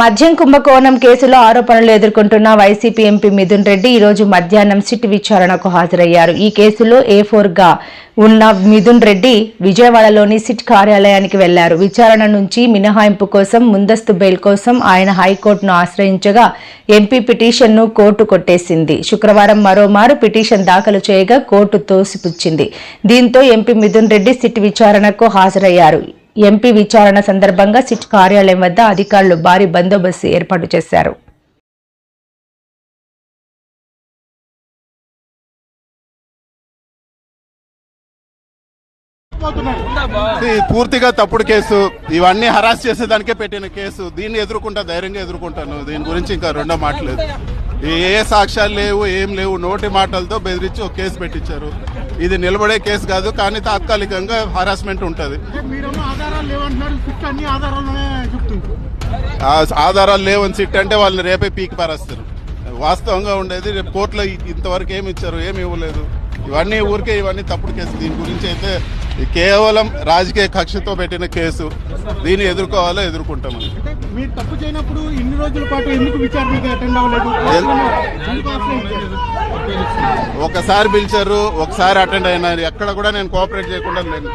మద్యం కుంభకోణం కేసులో ఆరోపణలు ఎదుర్కొంటున్న వైసీపీ ఎంపీ మిథున్ రెడ్డి ఈ రోజు మధ్యాహ్నం సిట్ విచారణకు హాజరయ్యారు. ఈ కేసులో ఏ ఫోర్గా ఉన్న మిథున్ రెడ్డి విజయవాడలోని సిట్ కార్యాలయానికి వెళ్ళారు. విచారణ నుంచి మినహాయింపు కోసం ముందస్తు బెయిల్ కోసం ఆయన హైకోర్టును ఆశ్రయించగా ఎంపీ పిటిషన్ను కోర్టు కొట్టేసింది. శుక్రవారం మరోమారు పిటిషన్ దాఖలు చేయగా కోర్టు తోసిపుచ్చింది. దీంతో ఎంపీ మిథున్ రెడ్డి సిట్ విచారణకు హాజరయ్యారు. ఎంపీ విచారణ సందర్భంగా సిట్ కార్యాలయం వద్ద అధికారులు భారీ బందోబస్తు ఏర్పాటు చేశారు. పూర్తిగా తప్పుడు కేసు. ఇవన్నీ హరాస్ చేసేదానికే పెట్టిన కేసు. దీన్ని ఎదుర్కొంటా ధైర్యంగా ఎదుర్కొంటాను. దీని గురించి ఇంకా రెండో మాటలేదు. ఏ సాక్ష్యాలు లేవు ఏం లేవు నోటి మాటలతో బెదిరించి ఒక కేసు పెట్టించారు. ఇది నిలబడే కేసు కాదు కానీ తాత్కాలికంగా హరాస్మెంట్ ఉంటుంది. ఆధారాలు లేవని సిట్ అంటే వాళ్ళని రేపే పీకి పారేస్తారు. వాస్తవంగా ఉండేది రేపు కోర్టులో ఇంతవరకు ఏమి ఇచ్చారు ఏమి ఇవ్వలేదు. ఇవన్నీ ఊరికే ఇవన్నీ తప్పుడు కేసు. దీని గురించి అయితే ఇది కేవలం రాజకీయ కక్షతో పెట్టిన కేసు. దీన్ని ఎదుర్కోవాలో ఎదుర్కొంటామని. మీరు తప్పు చేయనప్పుడు ఇన్ని రోజుల పాటు ఎందుకు విచారణకి అటెండ్ అవ్వలేదు? ఎందుకు ఆశ్రయించారు? ఒకసారి పిలిచారు ఒకసారి అటెండ్ అయినారు. ఎక్కడ కూడా నేను కోఆపరేట్ చేయకుండా లేను